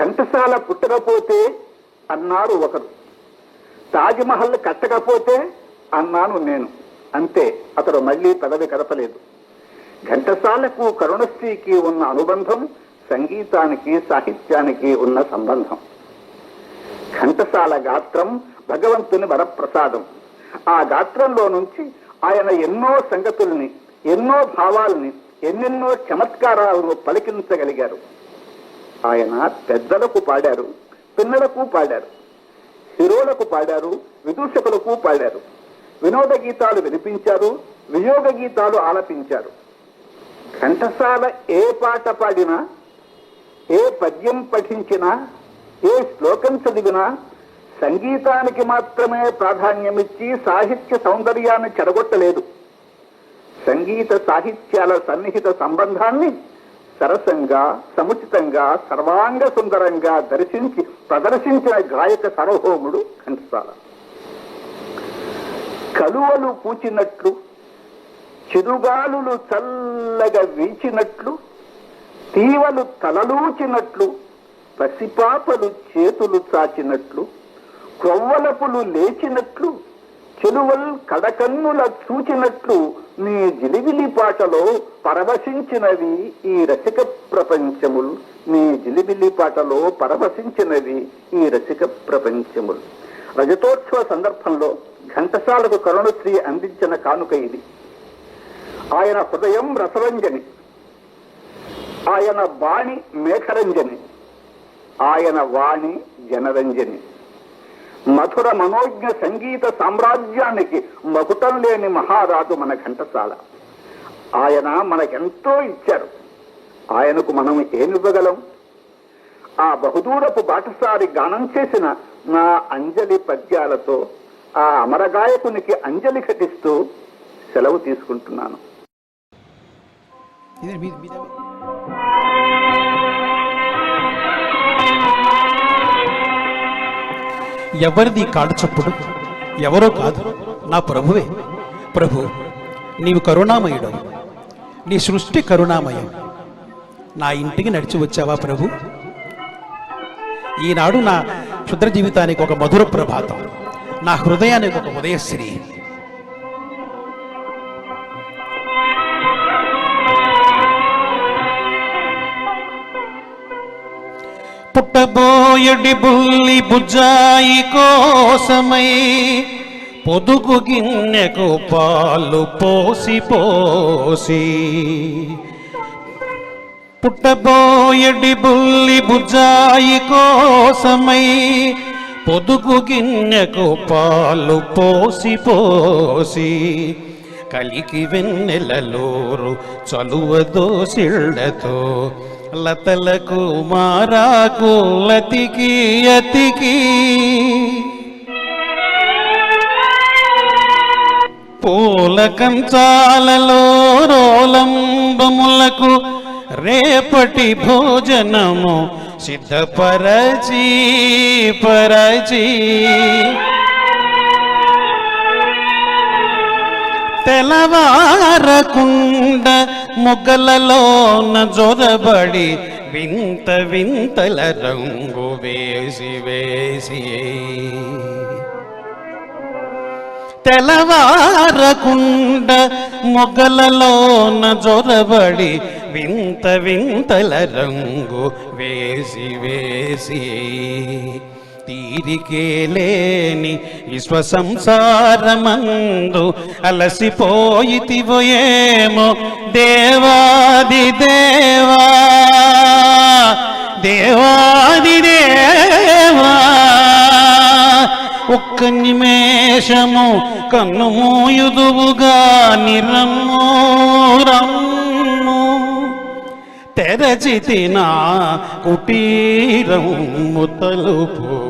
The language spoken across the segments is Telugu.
ఘంటసాల పుట్టకపోతే అన్నారు ఒకరు తాజ్మహల్ కట్టకపోతే అన్నాను నేను. అంతే అతడు మళ్ళీ పెదవి కదపలేదు. ఘంటసాలకు కరుణశ్రీకి ఉన్న అనుబంధం సంగీతానికి సాహిత్యానికి ఉన్న సంబంధం. ఘంటసాల గాత్రం భగవంతుని వరప్రసాదం. ఆ గాత్రంలో నుంచి ఆయన ఎన్నో సంగతుల్ని ఎన్నో భావాల్ని ఎన్నెన్నో చమత్కారాలను పలికించగలిగారు. ఆయన పెద్దలకు పాడారు పిన్నలకు పాడారు హీరోలకు పాడారు విదూషకులకు పాడారు. వినోద గీతాలు వినిపించారు వియోగ గీతాలు ఆలపించారు. ఘంటసాల ఏ పాట పాడినా ఏ పద్యం పఠించినా ఏ శ్లోకం చదివినా సంగీతానికి మాత్రమే ప్రాధాన్యమిచ్చి సాహిత్య సౌందర్యాన్ని చెడగొట్టలేదు. సంగీత సాహిత్యాల సన్నిహిత సంబంధాన్ని సరసంగా సముచితంగా సర్వాంగ సుందరంగా దర్శించి ప్రదర్శించిన గాయక సార్వభౌముడు ఘంటసాల. కలువలు పూచినట్లు చిరుగాలులు చల్లగా వీచినట్లు తీవలు తలలూచినట్లు పసిపాపలు చేతులు చాచినట్లు క్రొవ్వలపులు లేచినట్లు చెలువల్ కడకన్నుల చూచినట్లు నీ జిలిబిలి పాటలో పరవశించినవి ఈ రసిక ప్రపంచములు. నీ జిలిబిలి పాటలో పరవశించినవి ఈ రసిక ప్రపంచములు. రజతోత్సవ సందర్భంలో ఘంటసాలకు కరుణశ్రీ అందించిన కానుక ఇది. ఆయన హృదయం రసరంజని. ఆయన బాణి మేఘరంజని. ఆయన వాణి జనరంజని. మధుర మనోజ్ఞ సంగీత సామ్రాజ్యానికి మకుటం లేని మహారాజు మన ఘంటసాల. ఆయన మనకెంతో ఇచ్చారు. ఆయనకు మనం ఏమివ్వగలం ఆ బహుదూరపు బాటసారి గానం చేసిన నా అంజలి పద్యాలతో ఆ అమరగాయకునికి అంజలి ఘటిస్తూ సెలవు తీసుకుంటున్నాను. ఎవరిది కాడు చప్పుడు? ఎవరో కాదు నా ప్రభువే. ప్రభు నీవు కరుణామయుడు నీ సృష్టి కరుణామయం. నా ఇంటికి నడిచి వచ్చావా ప్రభు? ఈనాడు నా క్షుద్ర జీవితానికి ఒక మధుర ప్రభాతం. నా హృదయానికి ఒక ఉదయశ్రీ. పుట్టబోయడి బుల్లి బుజ్జాయి కోసమై పొదుగు గిన్నెకు పాలు పోసి పోసి పుట్టబోయడి బుల్లి బుజ్జాయి కోసమై పొదుగు గిన్నెకు పాలు పోసి పోసి కలికి వెన్నెలలోరు చలువదో దోసిళ్ళతో లతలకు మారాకు లతికి అతికి. పూల కంచాలలో రోలంబములకు రేపటి భోజనము సిద్ధపరచి పరచి. తెలవారకుండ మొగ్గలలోన జొరబడి వింత వింతల రంగు వేసి వేసి. తెలవారకుండ మొగ్గలలోన జొరబడి వింత వింతల రంగు వేసి వేసి. తీరికే లేని విశ్వ సంసారమందు అలసిపోయితివో ఏమో దేవాది దేవా. దేవాది దేవా. ఒక్క నిమేషము కన్ను మూయుదువుగా నిరమ్ము రమ్ము. తెరచితి నా కుటీరము తలుపు.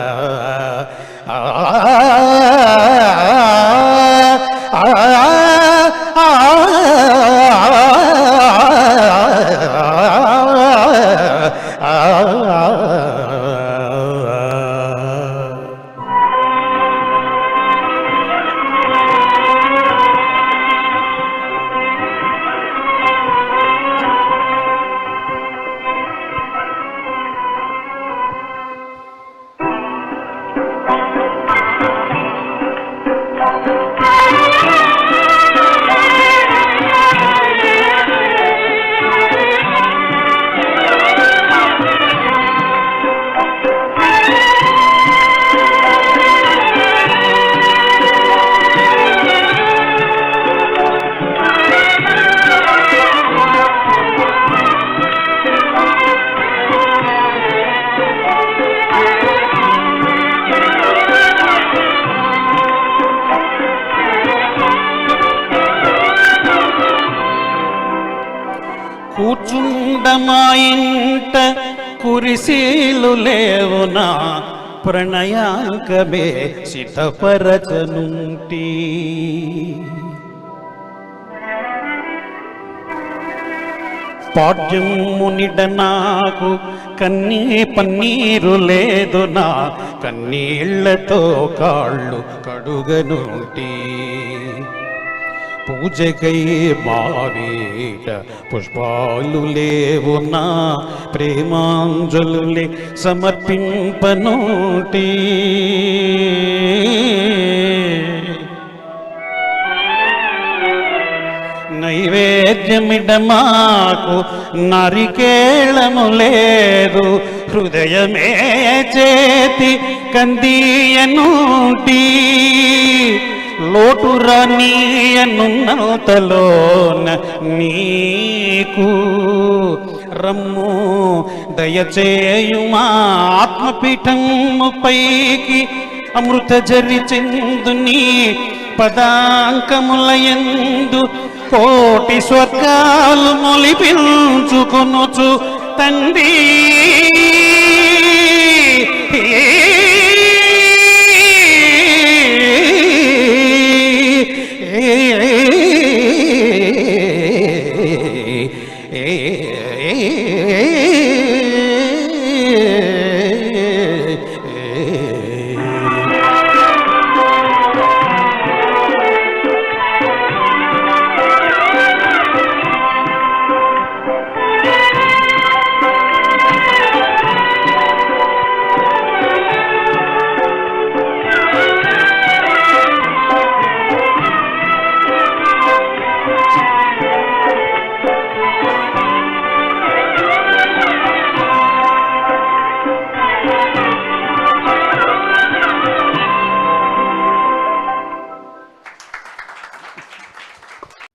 మా ఇంట కురిసీలు లేవునా ప్రణయాంకమే సిద్ధపరచనుంటి. పాఠ్యమునిడ నాకు కన్నీ పన్నీరు లేదు నా కన్నీళ్ళతో కాళ్ళు కడుగనుంటి. పూజకై మావీట పుష్పాలు లేవు నా ప్రేమాంజలులే సమర్పింపనుంటి నైవేద్యమిడ మాకు నరికేళము లేదు హృదయమే చేతి కందియనుంటి లోటు రానియనున్నంతలోన నీకు రమ్ము. దయచేయుమా ఆత్మపీఠముపైకి అమృత జరి చెందుని పదాంకములయందు కోటి స్వర్గాలు మొలిపించుకొనుచు తండ్రి. ஏ